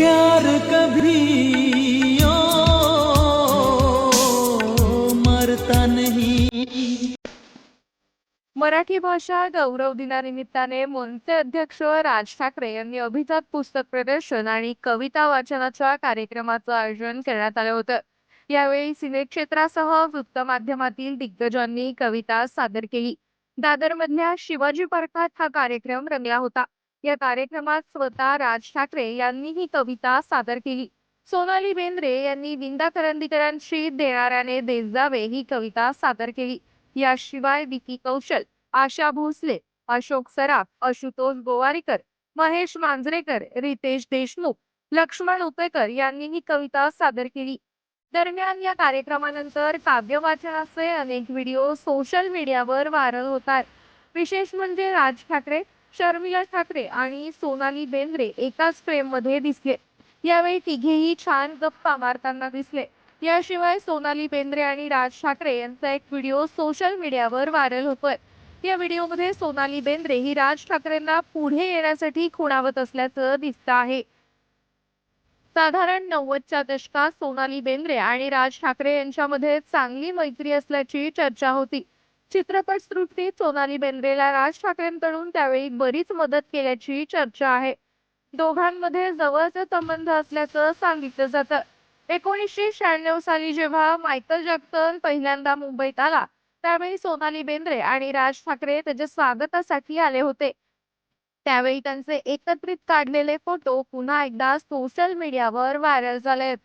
प्यार कभी ओ मरता नहीं। मराठी भाषा गौरव दिनानिमित्ताने मनसे अध्यक्ष राज ठाकरे यांनी अभिजात पुस्तक प्रदर्शन आणि कविता वाचनाच्या कार्यक्रमाचं आयोजन करण्यात आलं होतं. यावेळी सिनेक्षेत्रासह वृत्तमाध्यमातील दिग्गजांनी कविता सादर केली. दादरमधल्या शिवाजी पार्कात हा कार्यक्रम रंगला होता. या कार्यक्रमात स्वतः राज ठाकरे यांनी ही कविता सादर केली. सोनाली बेंद्रे यांनी विंदा करंदीकरांशी देणाऱ्याने देत जावे ही कविता सादर केली. याशिवाय विकी कौशल आशा भोसले अशोक सराफ आशुतोष गोवारीकर महेश मांजरेकर रितेश देशमुख लक्ष्मण उपेकर यांनी ही कविता सादर केली. दरम्यान या कार्यक्रमानंतर काव्य वाचनाचे अनेक व्हिडिओ सोशल मीडियावर व्हायरल होतात. विशेष म्हणजे राज ठाकरे शर्मिला ठाकरे आणि सोनाली बेंद्रे एकाच फ्रेममध्ये दिसले. यावेळी तिघेही छान गप्पा मारताना दिसले. याशिवाय सोनाली बेंद्रे आणि राज ठाकरे यांचा एक व्हिडिओ सोशल मीडियावर व्हायरल होतोय. या व्हिडिओमध्ये सोनाली बेंद्रे ही राज ठाकरेंना पुढे येण्यासाठी खुणावत असल्याचं दिसत आहे. साधारण नव्वदच्या दशकात सोनाली बेंद्रे आणि राज ठाकरे यांच्यामध्ये चांगली मैत्री असल्याची चर्चा होती. चित्रपट सृष्टीत सोनाली बेंद्रेला राज ठाकरेंकडून त्यावेळी बरीच मदत केल्याची चर्चा आहे. दोघांमध्ये जवळचे संबंध असल्याचं सांगितलं जातं. एकोणीसशे शहाण्णव साली जेव्हा मायकल जॅक्सन पहिल्यांदा मुंबईत आला त्यावेळी सोनाली बेंद्रे आणि राज ठाकरे त्याच्या स्वागतासाठी आले होते. त्यावेळी त्यांचे एकत्रित काढलेले फोटो पुन्हा एकदा सोशल मीडियावर व्हायरल झाले आहेत